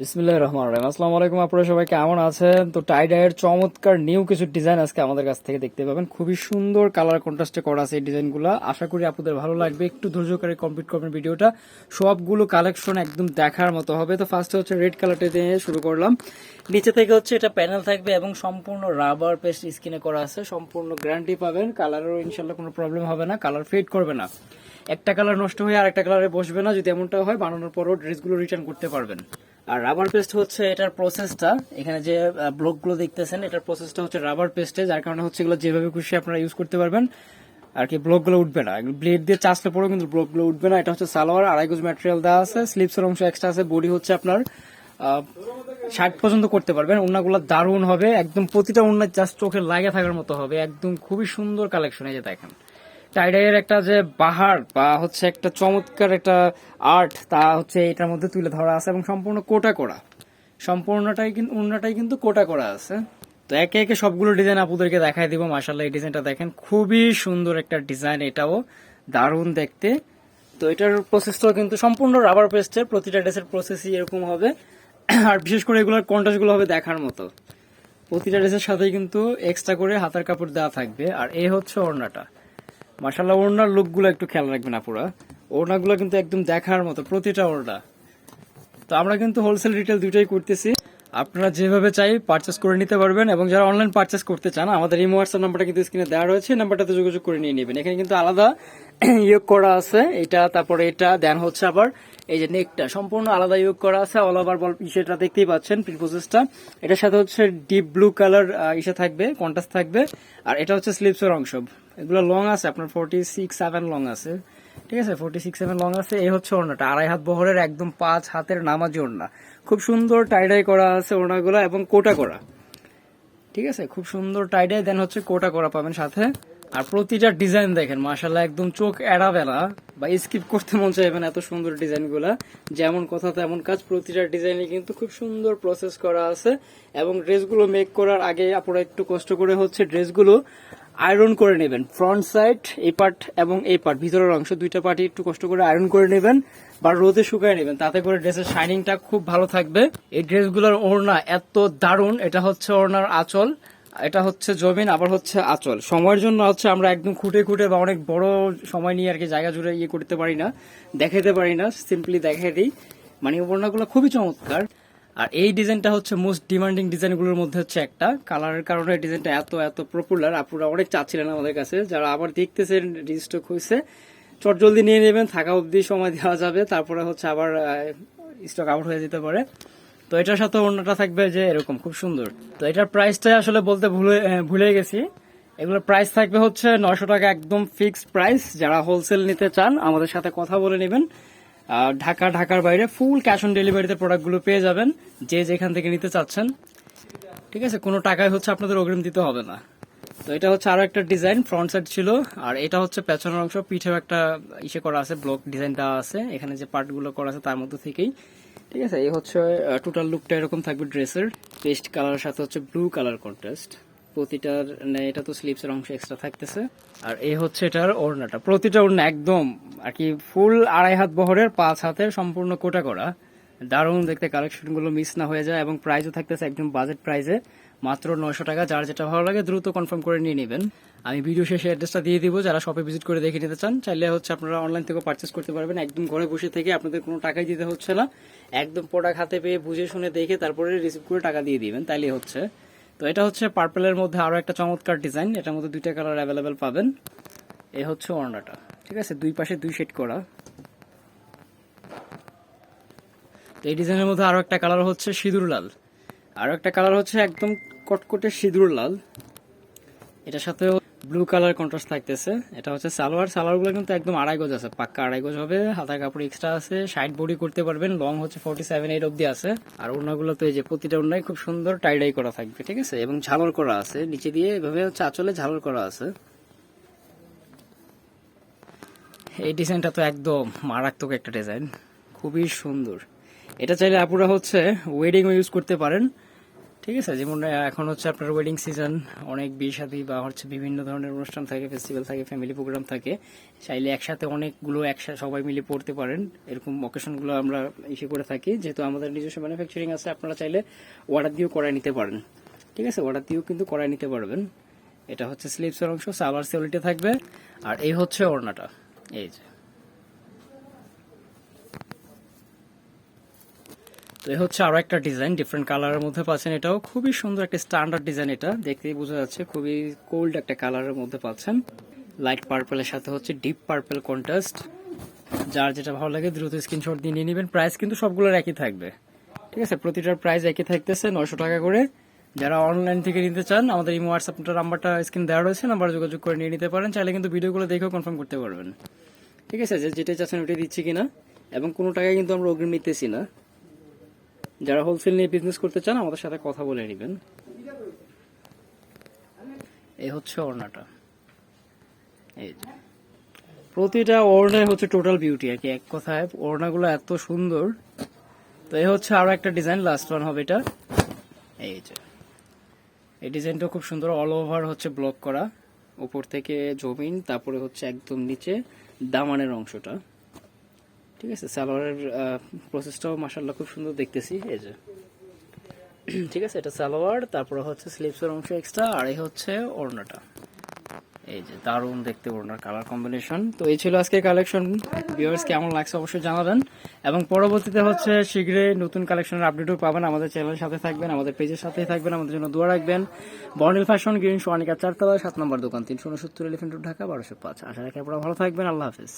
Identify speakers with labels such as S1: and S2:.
S1: বিসমিল্লাহ রহমান রহিম। আসসালামু আলাইকুম আপনারা সবাই, কেমন আছেন? তো টাইডাইয়ের চমৎকার নিউ কিছু ডিজাইন আজকে আমাদের কাছ থেকে দেখতে পাবেন। খুবই সুন্দর কালার কন্ট্রাস্টে করা আছে এই ডিজাইনগুলো আশা করি আপনাদের ভালো লাগবে। একটু ধৈর্য করে কমপ্লিট করবেন ভিডিওটা। সবগুলো কালেকশন একদম দেখার মতো হবে। তো ফার্স্টে হচ্ছে রেড কালারটা দিয়ে শুরু করলাম। নিচে থেকে হচ্ছে এটা প্যানেল থাকবে এবং সম্পূর্ণ রাবার পেস্ট স্কিনে করা আছে। সম্পূর্ণ গ্যারান্টি পাবেন। কালারেরও ইনশাল্লাহ কোনো প্রবলেম হবে না। কালার ফেড করবে না। একটা কালার নষ্ট হয়ে আরেকটা কালারে বসবে না। যদি এমনটা হয়, বানানোর পরও ড্রেসগুলো রিটার্ন করতে পারবেন। আর রাবার পেস্ট হচ্ছে এটার প্রসেসটা এখানে যে ব্লকগুলো দেখতেছেন, এটার প্রসেসটা হচ্ছে রাবার পেস্টে যার কারণে হচ্ছে এগুলো যেভাবে খুশি আপনারা ইউজ করতে পারবেন। আর কি ব্লকগুলো উঠবে না। ব্লেড দিয়ে চাষলে পরেও কিন্তু ব্লকগুলো উঠবে না। এটা হচ্ছে সালোয়ার, আড়াই গজ ম্যাটেরিয়াল দেওয়া আছে। স্লিপসের অংশ এক্সট্রা আছে বডি হচ্ছে আপনার ষাট পর্যন্ত করতে পারবেন। ওনাগুলো দারুণ হবে। একদম প্রতিটা ওনার জাস্ট চোখে লাগে থাকার মতো হবে। একদম খুবই সুন্দর কালেকশন এই যে দেখেন। টাইডাইয়ের একটা যে বাহার বা হচ্ছে একটা চমৎকার একটা আর্ট, তা হচ্ছে এটার মধ্যে তুলে ধরা আছে এবং সম্পূর্ণ কোটা করা। সম্পূর্ণটাই কিন্তু অন্যটাই কিন্তু কোটা করা আছে। তো একে একে সবগুলো ডিজাইন আপুদেরকে দেখাই দিব। মাসাল্লাহ এই ডিজাইনটা দেখেন, খুবই সুন্দর একটা ডিজাইন এটাও। দারুণ দেখতে। তো এটার প্রসেসটাও কিন্তু সম্পূর্ণ রাবার পেস্টের প্রতিটা ড্রেসের প্রসেসই এরকম হবে। আর বিশেষ করে এগুলোর কন্ট্রাস্টগুলো হবে দেখার মতো। প্রতিটা ড্রেসের সাথেই কিন্তু এক্সট্রা করে হাতার কাপড় দেওয়া থাকবে। আর এই হচ্ছে ওড়নাটা। মাসাল্লাহ ওড়নার লুকগুলো একটু খেয়াল রাখবেন আপুরা। ওড়নাগুলো কিন্তু একদম দেখার মতো, প্রতিটা ওড়না। তো আমরা কিন্তু হোলসেল রিটেল দুইটাই করতেছি। আপনারা যেভাবে চাই পারচেস করে নিতে পারবেন এবং যারা অনলাইন পারচেস করতে চান, আমাদের ইমো হোয়াটসঅ্যাপ নাম্বারটা কিন্তু স্ক্রিনে দেওয়া রয়েছে নাম্বারটাতে যোগাযোগ করে নিয়ে নেবেন। এখানে কিন্তু আলাদা ইয়োগ করা আছে, এটা, তারপরে এটা দেন হচ্ছে আবার এই যে নেকটা সম্পূর্ণ আলাদা ইয়োগ করা আছে অল ওভার বল সেটা দেখতেই পাচ্ছেন প্রিপোজেসটা এটার সাথে হচ্ছে ডিপ ব্লু কালার ইসে থাকবে কন্টাস্ট থাকবে, আর এটা হচ্ছে স্লিপসের অংশ। এগুলো লং আছে, আপনার ফোর্টি সিক্স সেভেন লং আছে। ঠিক আছে? ফোর্টি সিক্স সেভেন লং আছে, এই হচ্ছে ওড়নাটা। আড়াই হাত বহরের একদম পাঁচ হাতের নামাজি ওড়না। খুব সুন্দর টাইডাই করা আছে ওড়নাগুলো এবং কোটা করা। ঠিক আছে? খুব সুন্দর টাইডাই দেন হচ্ছে কোটা করা পাবেন সাথে। আর প্রতিটা ডিজাইন দেখেন মাসাল্লাহ একদম চোখ এড়াবে না বা স্কিপ করতে মন চাইবেন এত সুন্দর ডিজাইনগুলা যেমন কথা, তেমন কাজ। প্রতিটা ডিজাইনে কিন্তু খুব সুন্দর প্রসেস করা আছে এবং ড্রেসগুলো মেক করার আগে আপনারা একটু কষ্ট করে হচ্ছে ড্রেসগুলো আয়রন করে নেবেন। ফ্রন্ট সাইড, এই পার্ট এবং এই পার্ট, ভিতরের অংশ, দুইটা পার্টি একটু কষ্ট করে আয়রন করে নেবেন বা রোদে শুকায় নেবেন। তাতে করে ড্রেসের শাইনিংটা খুব ভালো থাকবে। এই ড্রেসগুলোর ওড়না এত দারুণ, এটা হচ্ছে ওড়নার আঁচল, এটা হচ্ছে জমিন, আবার হচ্ছে আঁচল। সময়ের জন্য হচ্ছে আমরা একদম খুঁটে খুঁটে বা অনেক বড় সময় নিয়ে আর কি জায়গা জুড়ে ইয়ে করতে পারি না দেখাতে পারি না সিম্পলি দেখাই দিই। মানে ওড়নাগুলো খুবই চমৎকার। আর এই ডিজাইনটা হচ্ছে মোস্ট ডিমান্ডিং ডিজাইনগুলোর মধ্যে হচ্ছে একটা। কালারের কারণে ডিজাইনটা এত এত পপুলার আপুরা অনেক চাচ্ছিলেন আমাদের কাছে, যারা আবার দেখতেছেন রিস্টক হয়েছে চট জলদি নিয়ে নেবেন, থাকা অবধি সময় দেওয়া যাবে, তারপরে হচ্ছে আবার স্টক আউট হয়ে যেতে পারে। তো এটার সাথে অন্যটা থাকবে যে এরকম, খুব সুন্দর। তো এটার প্রাইসটাই আসলে বলতে ভুলে ভুলে গেছি। এগুলোর প্রাইস থাকবে হচ্ছে নশো টাকা একদম ফিক্সড প্রাইস যারা হোলসেল নিতে চান, আমাদের সাথে কথা বলে নেবেন। ঢাকা, ঢাকার বাইরে ফুল ক্যাশ অন ডেলিভারিতে প্রোডাক্টগুলো পেয়ে যাবেন। যে যেখান থেকে নিতে চাচ্ছেন। ঠিক আছে, কোনো টাকায় হচ্ছে আপনাদের অগ্রিম দিতে হবে না। তো এটা হচ্ছে আরও একটা ডিজাইন ফ্রন্ট সাইড ছিল। আর এটা হচ্ছে পেছনের অংশ, পিঠেও একটা ইসে করা আছে ব্লক ডিজাইন দেওয়া আছে। এখানে যে পার্টগুলো করা আছে তার মধ্যে থেকেই। ঠিক আছে, এই হচ্ছে টোটাল লুকটা এরকম থাকবে ড্রেসের পেস্ট কালারের সাথে হচ্ছে ব্লু কালার কন্ট্রাস্ট প্রতিটার এটা তো স্লিপসের অংশ এক্সট্রা থাকতেছে। আর এই হচ্ছে এটার ওড়নাটা। প্রতিটা ওড়না একদম, আর কি ফুল আড়াই হাত বহরের, পাঁচ হাতের সম্পূর্ণ কোটা করা। দারুণ দেখতে কালেকশনগুলো মিস না হয়ে যায় এবং প্রাইসও থাকতেছে একদম বাজেট প্রাইসে মাত্র নয়শো টাকা, যার যেটা ভালো লাগে দ্রুত কনফার্ম করে নিয়ে নেবেন। আমি ভিডিও শেষে অ্যাড্রেসটা দিয়ে দিব, যারা শপে ভিজিট করে দেখে নিতে চান। চাইলে হচ্ছে আপনারা অনলাইন থেকে পারচেস করতে পারবেন। একদম ঘরে বসে থেকে আপনাদের কোনো টাকাই দিতে হচ্ছে না। একদম প্রোডাক্ট হাতে পেয়ে, বুঝে শুনে দেখে তারপরে রিসিভ করে টাকা দিয়ে দিবেন। তাইলে হচ্ছে। তো এটা হচ্ছে পার্পেলের মধ্যে আরও একটা চমৎকার ডিজাইন এটার মধ্যে দুইটা কালার অ্যাভেলেবেল পাবেন। এ হচ্ছে ওড়নাটা, ঠিক আছে? দুই পাশে দুই শেড করা। তো এই ডিজাইনের মধ্যে আরও একটা কালার হচ্ছে সিঁদুর লাল। আরও একটা কালার হচ্ছে একদম কটকটে সিঁদুর লাল। এটার সাথে ব্লু কালার কন্ট্রাস্ট থাকতেছে। এটা হচ্ছে সালোয়ার। সালোয়ারগুলো কিন্তু একদম আড়াই গজ আছে, পাক্কা আড়াই গজ হবে। হাতার কাপড় এক্সট্রা আছে। সাইড বডি করতে পারবেন। লং হচ্ছে ফোর্টি সেভেন এইট অব্দি আছে। আর ওনাগুলো তো এই যে প্রতিটা ওনাই খুব সুন্দর টাইডাই করা থাকবে, ঠিক আছে? এবং ঝালর করা আছে। নিচে দিয়ে এভাবে হচ্ছে আঁচলে ঝালর করা আছে। এই ডিজাইনটা তো একদম মারাত্মক একটা ডিজাইন। খুবই সুন্দর। এটা চাইলে আপুরা হচ্ছে ওয়েডিং ইউজ করতে পারেন। ঠিক আছে, যেমন এখন হচ্ছে আপনার ওয়েডিং সিজন অনেক বিয়ে শাদী বা হচ্ছে বিভিন্ন ধরনের অনুষ্ঠান থাকে ফেস্টিভ্যাল থাকে ফ্যামিলি প্রোগ্রাম থাকে। চাইলে একসাথে অনেকগুলো একসাথে সবাই মিলে পড়তে পারেন। এরকম অকেশনগুলো আমরা ইসে করে থাকি। যেহেতু আমাদের নিজস্ব ম্যানুফ্যাকচারিং আছে, আপনারা চাইলে অর্ডার দিয়েও করায় নিতে পারেন। ঠিক আছে অর্ডার দিয়েও কিন্তু করায় নিতে পারবেন। এটা হচ্ছে স্লিপসের অংশ সাবার সেলিটে থাকবে। আর এই হচ্ছে ওড়নাটা। এই যে। তো এই হচ্ছে আরও একটা ডিজাইন ডিফারেন্ট কালারের মধ্যে পাচ্ছেন এটাও। খুবই সুন্দর একটা স্ট্যান্ডার্ড ডিজাইন এটা, দেখতেই বোঝা যাচ্ছে। খুবই কোল্ড একটা কালারের মধ্যে পাচ্ছেন। লাইট পার্পেলের সাথে হচ্ছে ডিপ পার্পেল কন্ট্রাস্ট যার যেটা ভালো লাগে দ্রুত স্ক্রিনশট দিয়ে নিয়ে নেবেন। প্রাইস কিন্তু সবগুলোর একই থাকবে। ঠিক আছে, প্রতিটার প্রাইস একই থাকতেছে, নয়শো টাকা করে। যারা অনলাইন থেকে নিতে চান, আমাদের এই হোয়াটসঅ্যাপ নাম্বারটা স্ক্রিন দেওয়া রয়েছে নাম্বার যোগাযোগ করে নিয়ে নিতে পারেন। চাইলে কিন্তু ভিডিওগুলো দেখেও কনফার্ম করতে পারবেন। ঠিক আছে, যে যেটা চাচ্ছেন ওটাই দিচ্ছি কিনা। এবং কোনো টাকায় কিন্তু আমরা অগ্রিম নিতেছি না। যারা হোলসেল নিয়ে বিজনেস করতে চান, আমাদের সাথে কথা বলে নেবেন। এই হচ্ছে ওড়নাটা। এই যে। প্রতিটা ওড়নায় হচ্ছে টোটাল বিউটি আর কি এক কথায় ওড়নাগুলো এত সুন্দর। তো এই হচ্ছে আরও একটা ডিজাইন লাস্ট ওয়ান হবে এটা। এই যে। এই ডিজাইনটা খুব সুন্দর অল ওভার হচ্ছে ব্লক করা। উপর থেকে জমিন, তারপরে হচ্ছে একদম নিচে দামানের অংশটা। ঠিক আছে, সালোয়ারের প্রসেসটাও মাসাল্লাহ খুব সুন্দর দেখতেছি, এই যে। ঠিক আছে, এটা সালোয়ার, তারপরে হচ্ছে স্লিপসের অংশ এক্সট্রা আর এই হচ্ছে ওড়নাটা। এই যে, দারুণ দেখতে ওড়নার কালার কম্বিনেশন তো এই ছিল আজকের কালেকশন ভিউয়ার্স কেমন লাগছে অবশ্যই জানাবেন। এবং পরবর্তীতে হচ্ছে শীঘ্রই নতুন কালেকশনের আপডেটও পাবেন আমাদের চ্যানেলের সাথে থাকবেন, আমাদের পেজের সাথেই থাকবেন, আমাদের জন্য দোয়া রাখবেন। বর্নিল ফ্যাশন গ্রিন সোয়ানিকা চারতলা, সাত নম্বর দোকান, তিনশো উনসত্তর এলিফেন্ট ঢাকা, বারোশো পাঁচ। আশা রাখি আপনারা ভালো থাকবেন। আল্লাহ হাফিজ।